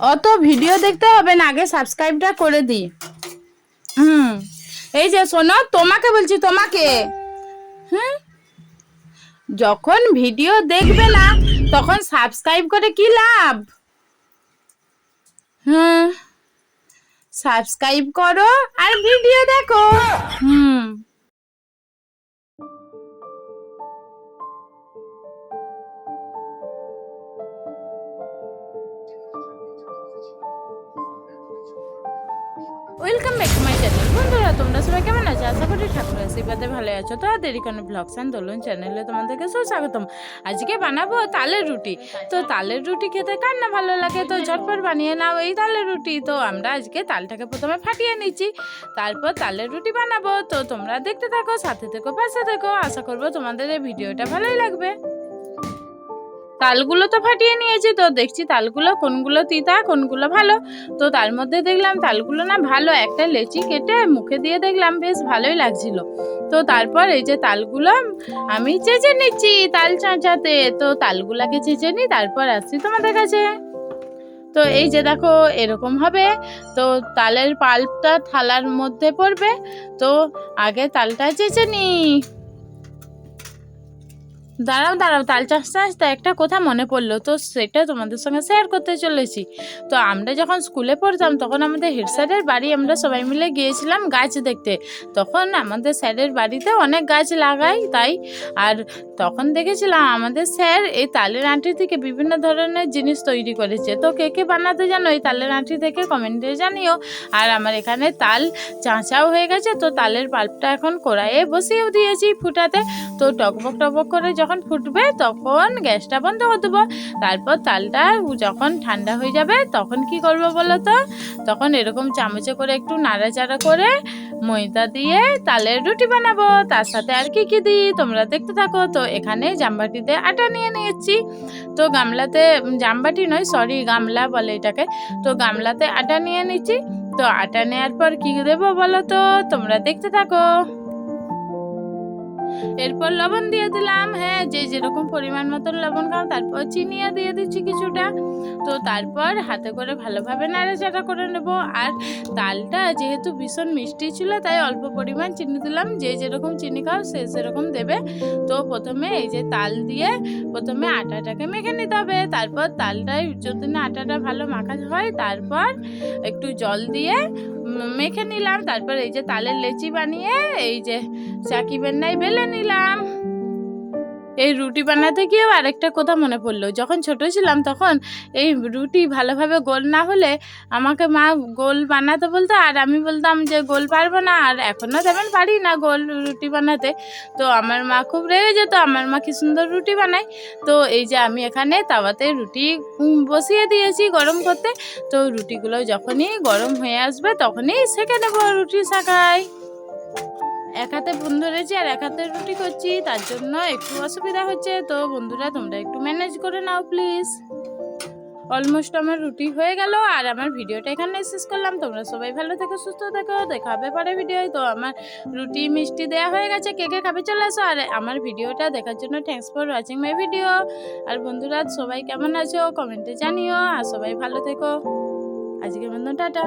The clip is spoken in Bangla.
অত ভিডিও দেখতে হবে না, আগে সাবস্ক্রাইবটা করে দিই। হুম, এই যে শোনো, তোমাকে বলছি, তোমাকে। হুম, যখন ভিডিও দেখবে না, তখন সাবস্ক্রাইব করে কি লাভ? হুম, সাবস্ক্রাইব করো আর ভিডিও দেখো। হুম welcome back to my channel বন্ধুরা, তোমরা সবাই কেমন আছো? আশা করি ঠাকুর আশীর্বাদে ভালো আছো। তো আর দেরি কোনো? ব্লগস অ্যান্ড দোলন চ্যানেলে তোমাদেরকে সুস্বাগতম আজকে বানাবো তালের রুটি। তো তালের রুটি খেতে কার না ভালো লাগে? তো ঝটপট বানিয়ে নাও এই তালের রুটি। তো আমরা আজকে তালটাকে প্রথমে ফাটিয়ে নিচ্ছি। তারপর তালের রুটি বানাবো। তো তোমরা দেখতে থাকো, সাথে থেকো, পাশে থেকো। আশা করব তোমাদের এই ভিডিওটা ভালোই লাগবে। তালগুলো তো ফাটিয়ে নিয়েছি তো দেখছি তালগুলো কোনগুলো তিতা, কোনগুলো ভালো। তো তার মধ্যে দেখলাম তালগুলো না ভালো, একটা লেচি কেটে মুখে দিয়ে দেখলাম বেশ ভালোই লাগছিল। তো তারপর এই যে তালগুলো আমি চেঁচে নিচ্ছি তাল চাঁচাতে। তো তালগুলাকে চেঁচে নিই, তারপর আসছি তোমাদের কাছে। তো এই যে দেখো, এরকম হবে। তো তালের পাল্পটা থালার মধ্যে পড়বে। তো আগে তালটা চেঁচে নিই। দাঁড়াও দাঁড়াও, তাল চাষতে আসতে একটা কথা মনে পড়ল। তো সেটা তোমাদের সঙ্গে শেয়ার করতে চলেছি। তো আমরা যখন স্কুলে পড়তাম, তখন আমাদের হেড স্যারের বাড়ি আমরা সবাই মিলে গিয়েছিলাম গাছ দেখতে। তখন আমাদের স্যারের বাড়িতে অনেক গাছ লাগাই, তাই। আর তখন দেখেছিলাম আমাদের স্যার এই তালের আঁটি থেকে বিভিন্ন ধরনের জিনিস তৈরি করেছে। তো কে কে বানাতে জানো, এই তালের আঁটি থেকে কমেন্টে জানিও। আর আমার এখানে তাল চাঁচাও হয়ে গেছে, তো তালের পাল্পটা এখন কড়াইয়ে বসিয়েও দিয়েছি ফুটাতে। তো টকবক টকবক করে যখন ফুটবে তখন গ্যাসটা বন্ধ করে দেবো। তারপর তালটা যখন ঠান্ডা হয়ে যাবে তখন কি করব বলো তো? তখন এরকম চামচে করে একটু নাড়াচাড়া করে ময়দা দিয়ে তালের রুটি বানাবো। তার সাথে আর কি কি দিই তোমরা দেখতে থাকো। তো এখানে জামবাটিতে আটা নিয়ে নিয়েছি। তো গামলাতে, জামবাটি নয় সরি গামলা বলে এটাকে। তো গামলাতে আটা নিয়ে নিচ্ছি। তো আটা নেওয়ার পর কি দেবো বলো তো? তোমরা দেখতে থাকো। এরপর লবণ দিয়ে দিলাম। হ্যাঁ যে যেরকম পরিমাণ মতন লবণ খাও, তারপর চিনিও দিয়ে দিচ্ছি কিছুটা। তো তারপর হাতে করে ভালোভাবে নাড়াচাড়া করে নেব। আর তালটা যেহেতু ভীষণ মিষ্টি ছিল, তাই অল্প পরিমাণ চিনি দিলাম। যে যেরকম চিনি খাও, সে সেরকম দেবে। তো প্রথমে এই যে তাল দিয়ে প্রথমে আটাটাকে মেখে নিতে হবে। তারপর তালটায় যদি না আটাটা ভালো মাখা হয়, তারপর একটু জল দিয়ে মেখে নিলাম তারপর এই যে তালের লেচি বানিয়ে এই যে চাকি বেন্নাই বেলে নিলাম। এই রুটি বানাতে গিয়েও আরেকটা কথা মনে পড়ল। যখন ছোট ছিলাম তখন এই রুটি ভালোভাবে গোল না হলে আমাকে মা গোল বানাতে বলতো আর আমি বলতাম যে গোল পারব না আর এখনও তেমন পারি না গোল রুটি বানাতে। তো আমার মা খুব রেগে যেত, আমার মা কি সুন্দর রুটি বানায়। তো এই যে আমি এখানে তাওয়াতে রুটি বসিয়ে দিয়েছি গরম করতে। তো রুটিগুলো যখনই গরম হয়ে আসবে তখনই সেঁকে নেব রুটি শাখায়। এক হাতে ফোন ধরেছি আর এক হাতে রুটি করছি, তার জন্য একটু অসুবিধা হচ্ছে। তো বন্ধুরা, তোমরা একটু ম্যানেজ করে নাও প্লিজ অলমোস্ট আমার রুটি হয়ে গেল আর আমার ভিডিওটা এখানে শেষ করলাম। তোমরা সবাই ভালো থেকো, সুস্থ থেকো। দেখা হবে পরে ভিডিও তো আমার রুটি মিষ্টি দেওয়া হয়ে গেছে, কে কে খাবে চলে আসো আর আমার ভিডিওটা দেখার জন্য thanks for watching my video আর বন্ধুরা, সবাই কেমন আছো? কমেন্টে জানিও। আর সবাই ভালো থেকো। আজকের মতন, টাটা।